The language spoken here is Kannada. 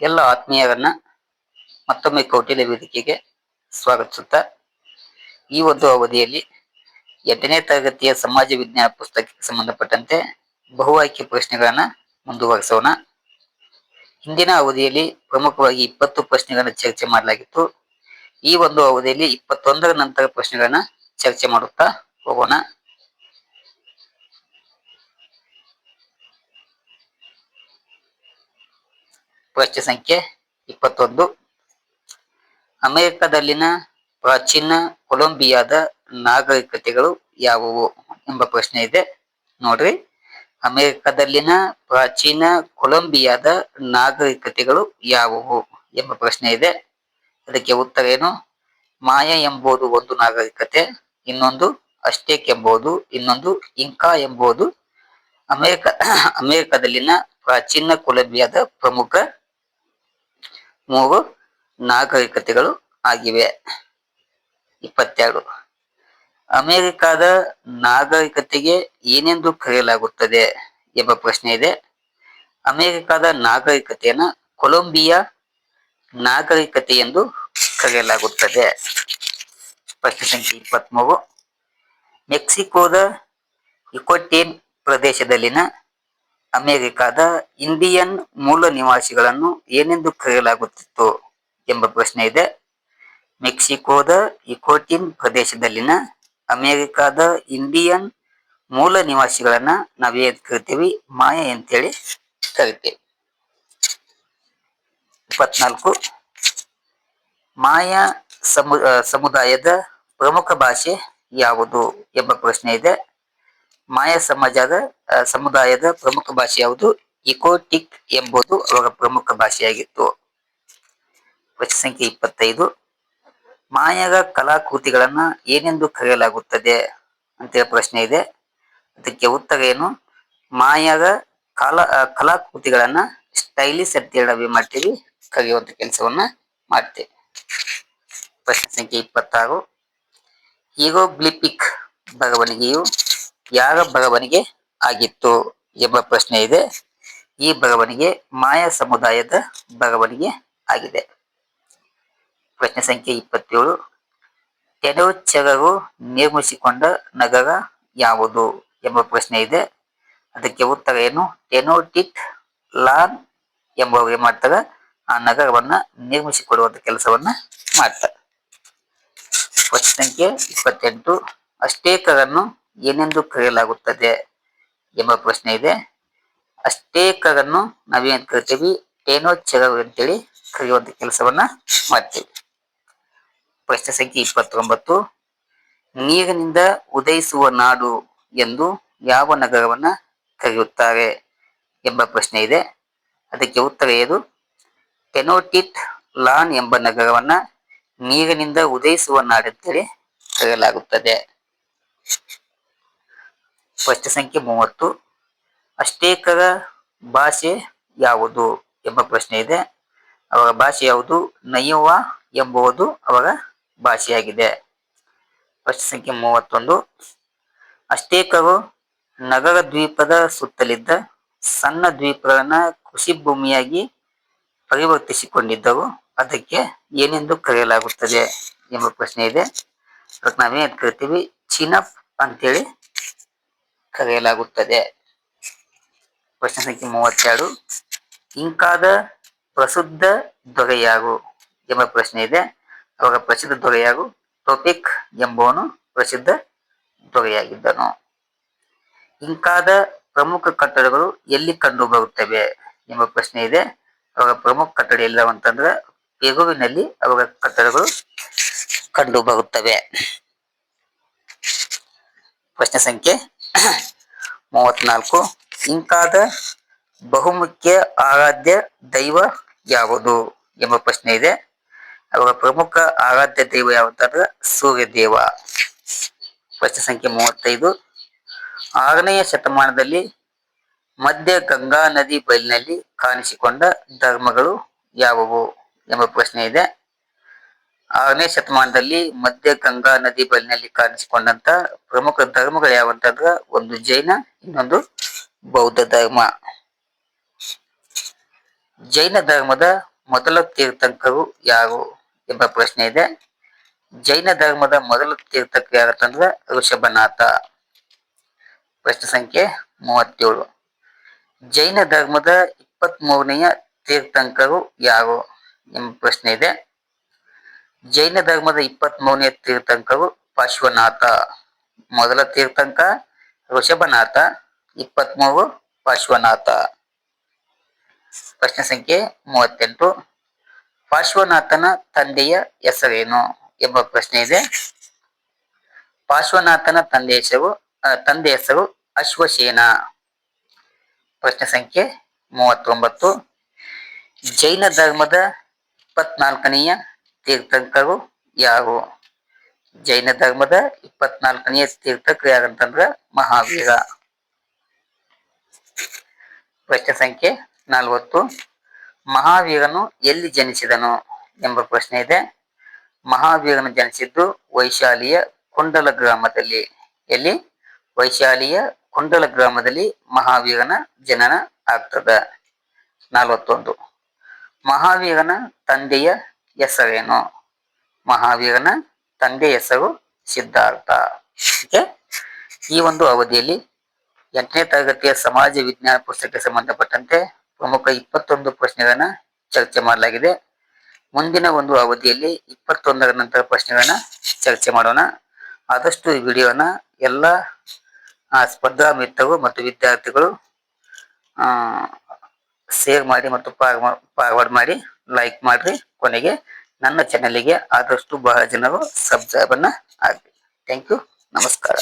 ಎಲ್ಲ ಆತ್ಮೀಯರನ್ನ ಮತ್ತೊಮ್ಮೆ ಕೌಟಿಲ್ಯ ವೇದಿಕೆಗೆ ಸ್ವಾಗತಿಸುತ್ತಾ, ಈ ಒಂದು ಅವಧಿಯಲ್ಲಿ ಎಂಟನೇ ತರಗತಿಯ ಸಮಾಜ ವಿಜ್ಞಾನ ಪುಸ್ತಕಕ್ಕೆ ಸಂಬಂಧಪಟ್ಟಂತೆ ಬಹು ಆಯ್ಕೆ ಪ್ರಶ್ನೆಗಳನ್ನ ಮುಂದುವರಿಸೋಣ. ಹಿಂದಿನ ಅವಧಿಯಲ್ಲಿ ಪ್ರಮುಖವಾಗಿ ಇಪ್ಪತ್ತು ಪ್ರಶ್ನೆಗಳನ್ನ ಚರ್ಚೆ ಮಾಡಲಾಗಿತ್ತು. ಈ ಒಂದು ಅವಧಿಯಲ್ಲಿ ಇಪ್ಪತ್ತೊಂದರ ನಂತರ ಪ್ರಶ್ನೆಗಳನ್ನ ಚರ್ಚೆ ಮಾಡುತ್ತಾ ಹೋಗೋಣ. ಪ್ರಶ್ನೆ ಸಂಖ್ಯೆ ಇಪ್ಪತ್ತೊಂದು. ಅಮೆರಿಕದಲ್ಲಿನ ಪ್ರಾಚೀನ ಕೊಲಂಬಿಯಾದ ನಾಗರಿಕತೆಗಳು ಯಾವುವು ಎಂಬ ಪ್ರಶ್ನೆ ಇದೆ. ನೋಡ್ರಿ. ಅಮೆರಿಕದಲ್ಲಿನ ಪ್ರಾಚೀನ ಕೊಲಂಬಿಯಾದ ನಾಗರಿಕತೆಗಳು ಯಾವುವು ಎಂಬ ಪ್ರಶ್ನೆ ಇದೆ. ಅದಕ್ಕೆ ಉತ್ತರ ಏನು? ಮಾಯ ಎಂಬುದು ಒಂದು ನಾಗರಿಕತೆ, ಇನ್ನೊಂದು ಅಷ್ಟೇಕ್ ಎಂಬುದು, ಇನ್ನೊಂದು ಇಂಕಾ ಎಂಬುದು. ಅಮೆರಿಕ, ಅಮೆರಿಕದಲ್ಲಿನ ಪ್ರಾಚೀನ ಕೊಲಂಬಿಯಾದ ಪ್ರಮುಖ ಮೂರು ನಾಗರಿಕತೆಗಳು ಆಗಿವೆ. ಇಪ್ಪತ್ತೆರಡು. ಅಮೆರಿಕದ ನಾಗರಿಕತೆಗೆ ಏನೆಂದು ಕರೆಯಲಾಗುತ್ತದೆ ಎಂಬ ಪ್ರಶ್ನೆ ಇದೆ. ಅಮೆರಿಕದ ನಾಗರಿಕತೆಯನ್ನು ಕೊಲಂಬಿಯಾ ನಾಗರಿಕತೆ ಎಂದು ಕರೆಯಲಾಗುತ್ತದೆ. ಪ್ರಶ್ನೆ ಸಂಖ್ಯೆ ಇಪ್ಪತ್ಮೂರು. ಮೆಕ್ಸಿಕೋದ ಇಕೋಟೇನ್ ಪ್ರದೇಶದಲ್ಲಿನ ಅಮೆರಿಕದ ಇಂಡಿಯನ್ ಮೂಲ ನಿವಾಸಿಗಳನ್ನು ಏನೆಂದು ಕರೆಯಲಾಗುತ್ತಿತ್ತು ಎಂಬ ಪ್ರಶ್ನೆ ಇದೆ. ಮೆಕ್ಸಿಕೋದ ಇಕೋಟಿನ್ ಪ್ರದೇಶದಲ್ಲಿನ ಅಮೆರಿಕದ ಇಂಡಿಯನ್ ಮೂಲ ನಿವಾಸಿಗಳನ್ನ ನಾವೇನ್ ಕರಿತೀವಿ? ಮಾಯ ಅಂತೇಳಿ ಕರಿತೇವೆ. ಇಪ್ಪತ್ನಾಲ್ಕು. ಮಾಯಾ ಸಮು, ಸಮುದಾಯದ ಪ್ರಮುಖ ಭಾಷೆ ಯಾವುದು ಎಂಬ ಪ್ರಶ್ನೆ ಇದೆ. ಮಾಯ ಸಮಾಜದ ಸಮುದಾಯದ ಪ್ರಮುಖ ಭಾಷೆ ಯಾವುದು? ಇಕೋಟಿಕ್ ಎಂಬುದು ಅವರ ಪ್ರಮುಖ ಭಾಷೆಯಾಗಿತ್ತು. ಪ್ರಶ್ನೆ ಸಂಖ್ಯೆ ಇಪ್ಪತ್ತೈದು. ಮಾಯದ ಕಲಾಕೃತಿಗಳನ್ನ ಏನೆಂದು ಕರೆಯಲಾಗುತ್ತದೆ ಅಂತ ಪ್ರಶ್ನೆ ಇದೆ. ಅದಕ್ಕೆ ಉತ್ತರ ಏನು? ಮಾಯದ ಕಲಾ ಕಲಾಕೃತಿಗಳನ್ನ ಸ್ಟೈಲಿಶ್ ಅಂತ ಹೇಳಿ ಮಾಡ್ತೀವಿ? ಕರೆಯುವಂತ ಕೆಲಸವನ್ನ ಮಾಡ್ತೇವೆ. ಪ್ರಶ್ನೆ ಸಂಖ್ಯೆ ಇಪ್ಪತ್ತಾರು. ಹೀರೋಗ್ಲಿಪಿಕ್ ಬರವಣಿಗೆಯು ಯಾರ ಬರವಣಿಗೆ ಆಗಿತ್ತು ಎಂಬ ಪ್ರಶ್ನೆ ಇದೆ. ಈ ಬರವಣಿಗೆ ಮಾಯಾ ಸಮುದಾಯದ ಬರವಣಿಗೆ ಆಗಿದೆ. ಪ್ರಶ್ನೆ ಸಂಖ್ಯೆ ಇಪ್ಪತ್ತೇಳು. ಟೆನೋಚರರು ನಿರ್ಮಿಸಿಕೊಂಡ ನಗರ ಯಾವುದು ಎಂಬ ಪ್ರಶ್ನೆ ಇದೆ. ಅದಕ್ಕೆ ಉತ್ತರ ಏನು? ಟೆನೋಟಿಟ್ ಲಾನ್ ಎಂಬವರು ಏನ್ ಮಾಡ್ತಾರ. ಆ ನಗರವನ್ನ ನಿರ್ಮಿಸಿಕೊಡುವಂತ ಕೆಲಸವನ್ನ ಮಾಡ್ತಾರೆ. ಪ್ರಶ್ನೆ ಸಂಖ್ಯೆ ಇಪ್ಪತ್ತೆಂಟು. ಅಷ್ಟೇಕರನ್ನು ಏನೆಂದು ಕರೆಯಲಾಗುತ್ತದೆ ಎಂಬ ಪ್ರಶ್ನೆ ಇದೆ. ಅಷ್ಟೇಕರನ್ನು ನಾವೇನು ಕರಿತೀವಿ? ಟೇನೋಚರರು ಅಂತೇಳಿ ಕರೆಯುವಂತ ಕೆಲಸವನ್ನ ಮಾಡ್ತೀವಿ. ಪ್ರಶ್ನೆ ಸಂಖ್ಯೆ ಇಪ್ಪತ್ತೊಂಬತ್ತು. ನೀರಿನಿಂದ ಉದಯಿಸುವ ನಾಡು ಎಂದು ಯಾವ ನಗರವನ್ನ ಕರೆಯುತ್ತಾರೆ ಎಂಬ ಪ್ರಶ್ನೆ ಇದೆ. ಅದಕ್ಕೆ ಉತ್ತರ ಏನು ಟೆನೋಟಿಟ್ ಲಾನ್ ಎಂಬ ನಗರವನ್ನ ನೀರಿನಿಂದ ಉದಯಿಸುವ ನಾಡೆಂತೇಳಿ ಕರೆಯಲಾಗುತ್ತದೆ. ಪ್ರಶ್ನೆ ಸಂಖ್ಯೆ ಮೂವತ್ತು. ಅಷ್ಟೇಕರ ಭಾಷೆ ಯಾವುದು ಎಂಬ ಪ್ರಶ್ನೆ ಇದೆ. ಅವರ ಭಾಷೆ ಯಾವುದು? ನಯುವ ಎಂಬುದು ಅವರ ಭಾಷೆಯಾಗಿದೆ. ಪ್ರಶ್ನೆ ಸಂಖ್ಯೆ ಮೂವತ್ತೊಂದು. ಅಷ್ಟೇಕರು ನಗರ ದ್ವೀಪದ ಸುತ್ತಲಿದ್ದ ಸಣ್ಣ ದ್ವೀಪಗಳನ್ನು ಕೃಷಿ ಭೂಮಿಯಾಗಿ ಪರಿವರ್ತಿಸಿಕೊಂಡಿದ್ದರು. ಅದಕ್ಕೆ ಏನೆಂದು ಕರೆಯಲಾಗುತ್ತದೆ ಎಂಬ ಪ್ರಶ್ನೆ ಇದೆ. ಅದಕ್ಕೆ ನಾವೇನು ಕರಿತೀವಿ. ಚಿನಪ್ ಅಂತೇಳಿ ಕರೆಯಲಾಗುತ್ತದೆ. ಪ್ರಶ್ನೆ ಸಂಖ್ಯೆ ಮೂವತ್ತೆರಡು. ಇಂಕಾದ ಪ್ರಸಿದ್ಧ ದೊರೆಯಾಗು ಎಂಬ ಪ್ರಶ್ನೆ ಇದೆ. ಅವರ ಪ್ರಸಿದ್ಧ ದೊರೆಯಾಗು ಟೋಪಿಕ್ ಎಂಬುವನು ಪ್ರಸಿದ್ಧ ದೊರೆಯಾಗಿದ್ದನು. ಇಂಕಾದ ಪ್ರಮುಖ ಕಟ್ಟಡಗಳು ಎಲ್ಲಿ ಕಂಡು ಬರುತ್ತವೆ ಎಂಬ ಪ್ರಶ್ನೆ ಇದೆ. ಅವರ ಪ್ರಮುಖ ಕಟ್ಟಡ ಎಲ್ಲವಂತಂದ್ರೆ ಪೆಗುವಿನಲ್ಲಿ ಅವರ ಕಟ್ಟಡಗಳು ಕಂಡು ಬರುತ್ತವೆ. ಪ್ರಶ್ನೆ ಸಂಖ್ಯೆ ಮೂವತ್ನಾಲ್ಕು. ಇಂಕಾದ ಬಹುಮುಖ್ಯ ಆರಾಧ್ಯ ದೈವ ಯಾವುದು ಎಂಬ ಪ್ರಶ್ನೆ ಇದೆ. ಅವರ ಪ್ರಮುಖ ಆರಾಧ್ಯ ದೈವ ಯಾವುದಾದ್ರೆ ಸೂರ್ಯ ದೇವ ಪ್ರಶ್ನೆ ಸಂಖ್ಯೆ ಮೂವತ್ತೈದು. ಆರನೆಯ ಶತಮಾನದಲ್ಲಿ ಮಧ್ಯ ಗಂಗಾ ನದಿ ಬಯಲಿನಲ್ಲಿ ಕಾಣಿಸಿಕೊಂಡ ಧರ್ಮಗಳು ಯಾವುವು ಎಂಬ ಪ್ರಶ್ನೆ ಇದೆ. ಆರನೇ ಶತಮಾನದಲ್ಲಿ ಮಧ್ಯ ಗಂಗಾ ನದಿ ಬಲಿನಲ್ಲಿ ಕಾಣಿಸಿಕೊಂಡಂತ ಪ್ರಮುಖ ಧರ್ಮಗಳು ಯಾವಂತಂದ್ರ ಒಂದು ಜೈನ, ಇನ್ನೊಂದು ಬೌದ್ಧ ಧರ್ಮ. ಜೈನ ಧರ್ಮದ ಮೊದಲ ತೀರ್ಥಂಕರು ಯಾರು ಎಂಬ ಪ್ರಶ್ನೆ ಇದೆ. ಜೈನ ಧರ್ಮದ ಮೊದಲ ತೀರ್ಥಂಕರು ಯಾರಂತಂದ್ರೆ ಋಷಭನಾಥ. ಪ್ರಶ್ನೆ ಸಂಖ್ಯೆ ಮೂವತ್ತೇಳು. ಜೈನ ಧರ್ಮದ ಇಪ್ಪತ್ತ್ ಮೂರನೆಯ ತೀರ್ಥಂಕರು ಯಾರು ಎಂಬ ಪ್ರಶ್ನೆ ಇದೆ. ಜೈನ ಧರ್ಮದ ಇಪ್ಪತ್ತ್ ಮೂರನೇ ತೀರ್ಥಂಕರು ಪಾರ್ಶ್ವನಾಥ ಮೊದಲ ತೀರ್ಥಂಕ ಋಷಭನಾಥ, ಇಪ್ಪತ್ಮೂರು ಪಾರ್ಶ್ವನಾಥ ಪ್ರಶ್ನೆ ಸಂಖ್ಯೆ ಮೂವತ್ತೆಂಟು. ಪಾರ್ಶ್ವನಾಥನ ತಂದೆಯ ಹೆಸರೇನು ಎಂಬ ಪ್ರಶ್ನೆ ಇದೆ. ಪಾರ್ಶ್ವನಾಥನ ತಂದೆ ಹೆಸರು ತಂದೆ ಹೆಸರು ಅಶ್ವಸೇನ. ಪ್ರಶ್ನೆ ಸಂಖ್ಯೆ ಮೂವತ್ತೊಂಬತ್ತು. ಜೈನ ಧರ್ಮದ ಇಪ್ಪತ್ನಾಲ್ಕನೆಯ ತೀರ್ಥಂಕರು ಯಾರು? ಜೈನ ಧರ್ಮದ ಇಪ್ಪತ್ನಾಲ್ಕನೆಯ ತೀರ್ಥಕ್ರ ಯಾರಂತಂದ್ರ ಮಹಾವೀರ. ಪ್ರಶ್ನೆ ಸಂಖ್ಯೆ ನಲವತ್ತು. ಮಹಾವೀರನು ಎಲ್ಲಿ ಜನಿಸಿದನು ಎಂಬ ಪ್ರಶ್ನೆ ಇದೆ. ಮಹಾವೀರನು ಜನಿಸಿದ್ದು ವೈಶಾಲಿಯ ಕುಂಡಲ ಗ್ರಾಮದಲ್ಲಿ. ಎಲ್ಲಿ? ವೈಶಾಲಿಯ ಕುಂಡಲ ಗ್ರಾಮದಲ್ಲಿ ಮಹಾವೀರನ ಜನನ ಆಗ್ತದ. ನಲವತ್ತೊಂದು. ಮಹಾವೀರನ ತಂದೆಯ ಹೆಸರೇನು? ಮಹಾವೀರನ ತಂದೆ ಹೆಸರು ಸಿದ್ಧಾರ್ಥ. ಈ ಒಂದು ಅವಧಿಯಲ್ಲಿ ಎಂಟನೇ ತರಗತಿಯ ಸಮಾಜ ವಿಜ್ಞಾನ ಪುಸ್ತಕಕ್ಕೆ ಸಂಬಂಧಪಟ್ಟಂತೆ ಪ್ರಮುಖ ಇಪ್ಪತ್ತೊಂದು ಪ್ರಶ್ನೆಗಳನ್ನ ಚರ್ಚೆ ಮಾಡಲಾಗಿದೆ. ಮುಂದಿನ ಒಂದು ಅವಧಿಯಲ್ಲಿ ಇಪ್ಪತ್ತೊಂದರ ನಂತರ ಪ್ರಶ್ನೆಗಳನ್ನ ಚರ್ಚೆ ಮಾಡೋಣ. ಆದಷ್ಟು ಈ ವಿಡಿಯೋನ ಎಲ್ಲ ಸ್ಪರ್ಧಾ ಮಿತ್ರರು ಮತ್ತು ವಿದ್ಯಾರ್ಥಿಗಳು ಶೇರ್ ಮಾಡಿ ಮತ್ತು ಫಾರ್ವರ್ಡ್ ಮಾಡಿ ಲೈಕ್ ಮಾಡ್ರಿ ಕೊನೆಗೆ ನನ್ನ ಚಾನೆಲ್ಗೆ ಆದಷ್ಟು ಬಹಳ ಜನರು ಸಬ್ಸ್ಕ್ರೈಬ್ ಅನ್ನ ಆಗ್ಲಿ. ಥ್ಯಾಂಕ್ ಯು ನಮಸ್ಕಾರ.